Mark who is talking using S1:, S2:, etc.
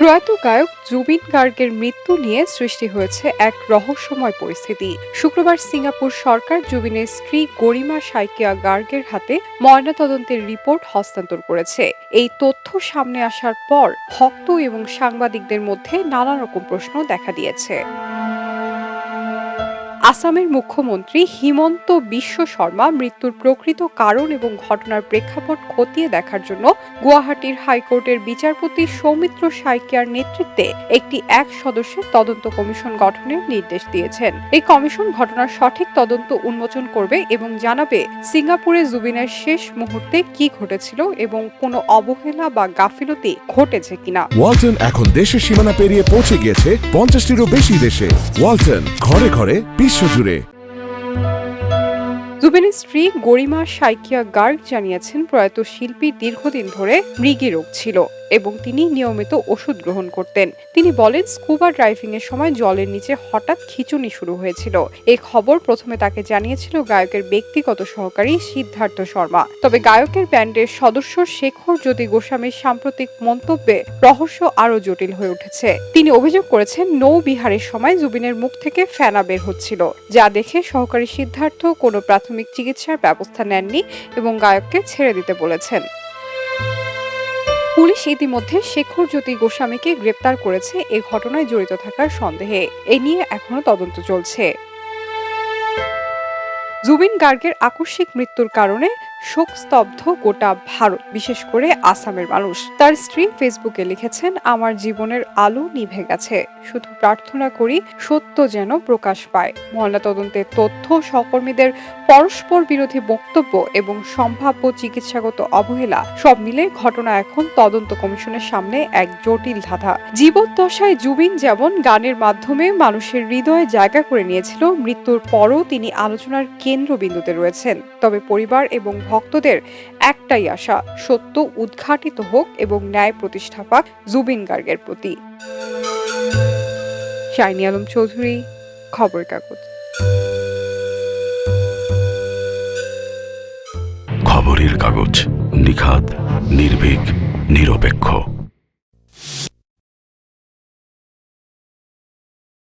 S1: প্রয়াত গায়ক জুবিন গার্গের মৃত্যু নিয়ে সৃষ্টি হয়েছে এক রহস্যময় পরিস্থিতি। শুক্রবার সিঙ্গাপুর সরকার জুবিনের স্ত্রী গরিমা সাইকিয়া গার্গের হাতে ময়নাতদন্তের রিপোর্ট হস্তান্তর করেছে। এই তথ্য সামনে আসার পর ভক্ত এবং সাংবাদিকদের মধ্যে নানা রকম প্রশ্ন দেখা দিয়েছে। আসামের মুখ্যমন্ত্রী হিমন্ত বিশ্ব শর্মা মৃত্যুর প্রকৃত কারণ এবং ঘটনার প্রেক্ষাপট খতিয়ে দেখার জন্য গুয়াহাটির হাইকোর্টের বিচারপতি সৌমিত্র সাইকিয়ার নেতৃত্বে একটি এক সদস্যের তদন্ত কমিশন গঠনের নির্দেশ দিয়েছেন। এই কমিশন ঘটনার সঠিক তদন্ত উন্মোচন করবে এবং জানাবে সিঙ্গাপুরে জুবিনের শেষ মুহূর্তে কি ঘটেছিল এবং কোনো অবহেলা বা গাফিলতি ঘটেছে কিনা।
S2: ওয়ালটন এখন দেশের সীমানা পেরিয়ে পৌঁছে গিয়েছে পঞ্চাশটিরও বেশি দেশে। ওয়ালটন ঘরে ঘরে বিশ্বজুড়ে
S1: জুবিনের স্ত্রী গরিমা সাইকিয়া গার্গ জানিয়েছেন প্রয়াত শিল্পী দীর্ঘদিন ধরে মৃগী রোগ ছিল। এবং তিনি নিয়মিত ওষুধ গ্রহণ করতেন। তিনি বলেন, স্কুবা ড্রাইভিং এর সময় জলের নিচে হঠাৎ খিচুনি শুরু হয়েছিল। এই খবর প্রথমে তাকে জানিয়েছিল গায়কের ব্যক্তিগত সহকারী সিদ্ধার্থ শর্মা। তবে গায়কের ব্যান্ডের সদস্য শেখর জ্যোতি গোস্বামীর সাম্প্রতিক মন্তব্যে রহস্য আরও জটিল হয়ে উঠেছে। তিনি অভিযোগ করেছেন, নৌ বিহারের সময় জুবিনের মুখ থেকে ফেনা বের হচ্ছিল, যা দেখে সহকারী সিদ্ধার্থ কোনো প্রাথমিক চিকিৎসার ব্যবস্থা নেননি এবং গায়ককে ছেড়ে দিতে বলেছেন। পুলিশ ইতিমধ্যে শেখর জ্যোতি গোস্বামীকে গ্রেপ্তার করেছে এই ঘটনায় জড়িত থাকার সন্দেহে। এ নিয়ে এখনও তদন্ত চলছে। জুবিন গার্গের আকস্মিক মৃত্যুর কারণে শোকস্তব্ধ গোটা ভারত, বিশেষ করে আসামের মানুষ। তার স্ত্রী ফেসবুকে লিখেছেন, আমার জীবনের আলো নিভে গেছে। শুধু প্রার্থনা করি সত্য যেন প্রকাশ পায়। ময়নাতদন্তের তথ্য, সহকর্মীদের পরস্পর বিরোধী বক্তব্য এবং সম্ভাব্য চিকিৎসাগত অবহেলা, সব মিলে ঘটনা এখন তদন্ত কমিশনের সামনে এক জটিল ধাঁধা। জীবদ্দশায় জুবিন যেমন গানের মাধ্যমে মানুষের হৃদয়ে জায়গা করে নিয়েছিল, মৃত্যুর পরও তিনি আলোচনার কেন্দ্রবিন্দুতে রয়েছেন। তবে পরিবার এবং ভক্তদের একটাই আশা, সত্য উদ্ঘাটিত হোক এবং ন্যায় প্রতিষ্ঠা পাক জুবিন গার্গের প্রতি। শাইনি আলম চৌধুরী, খবর কাগজ।
S3: খবরের কাগজ নিখাত নির্ভীক, নিরপেক্ষ।